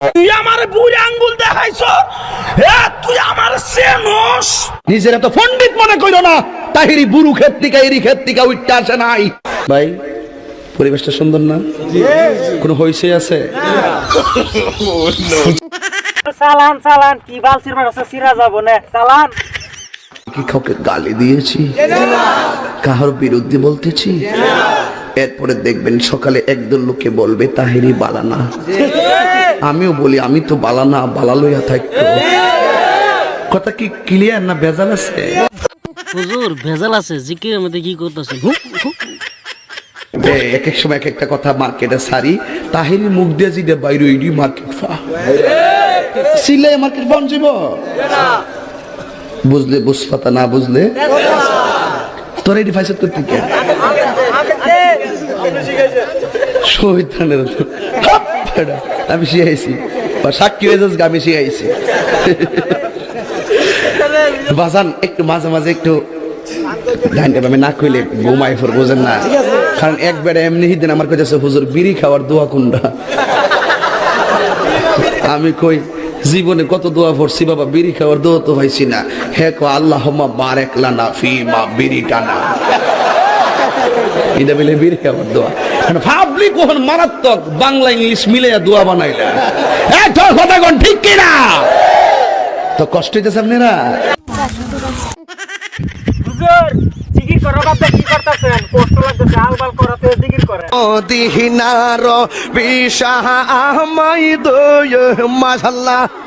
তুই আমার বুড়ি আঙ্গুল দেখাইছ? এ তুই আমার চেনস নিজের এত পণ্ডিত মনে না তাহিরি বুরু ক্ষেত এরি ক্ষেত উঠতে আসে নাই। ভাই পরিবেশটা সুন্দর না? কোনো হইসে আছে? চালান চালান কি সিরা যাব না চালান কি কাউকে গালি দিয়েছি? কাহার বিরুদ্ধে বলতেছি? এরপরে দেখবেন সকালে একদল লোকে বলবে তাহিরি বালানা। আমিও বলি আমি তো বালানা বালা লইয়া থাকতো কথা কি ক্লিয়ার না ভেজাল আছে? হুজুর ভেজাল আছে জিকিরের মধ্যে কি এ, এক এক সময় এক একটা কথা মার্কেটে সারি তাহিরি মুখ দিয়ে জিদে বাইরে ইডি মার্কেট ফা। সিলে মার্কেট যাব বুঝলে বুঝপাতা না বুঝলে? তোর এটি ফাইসত করতে কে আমি শিখাইছি। সাক্ষী হয়ে যাস আমি শিখাইছি। বাজান, একটু মাঝে মাঝে একটু আমি না কইলে ঘুমাই ফোর, বোঝেন না? কারণ একবারে এমনি দিন আমার কাছে হুজুর, বিড়ি খাওয়ার দোয়া কুন্ডা আমি কই জীবনে কত দোয়া পড়ছি, বাবা, বিড়ি খাওয়ার দোয়া তো হয়েছি না। হে কো আল্লাহ বারেক লানা ফি মা বিড়ি টানা এটা মিলে বিড়ি খাওয়ার দোয়া। কখন মারাত্মক বাংলা ইংলিশ মিলে দোয়া বানাইলা। এই কথা কোন ঠিক কিনা? তো কষ্ট হইতেছে আপনারা? হুজুর, জিকির করো বাদ কি করতেছেন? কষ্ট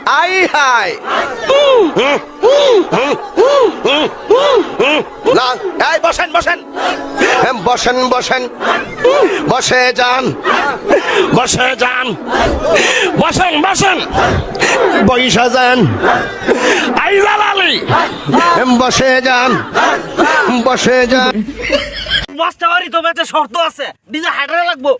আই হাই বসেন বসেন। বসেন বসেন। বসে যান। বসে যান। বসেন বসেন। বৈশা যান। আই বসে যান। বসে যান। মাস্টার বাড়ি তো বেঁচে শর্ত আছে। ডিজে হাইড্রা লাগবো।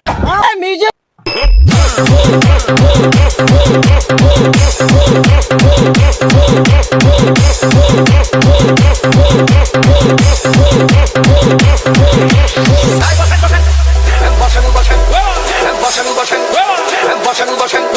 বসেন বসেন বসেন বসেন। বসেন বসেন।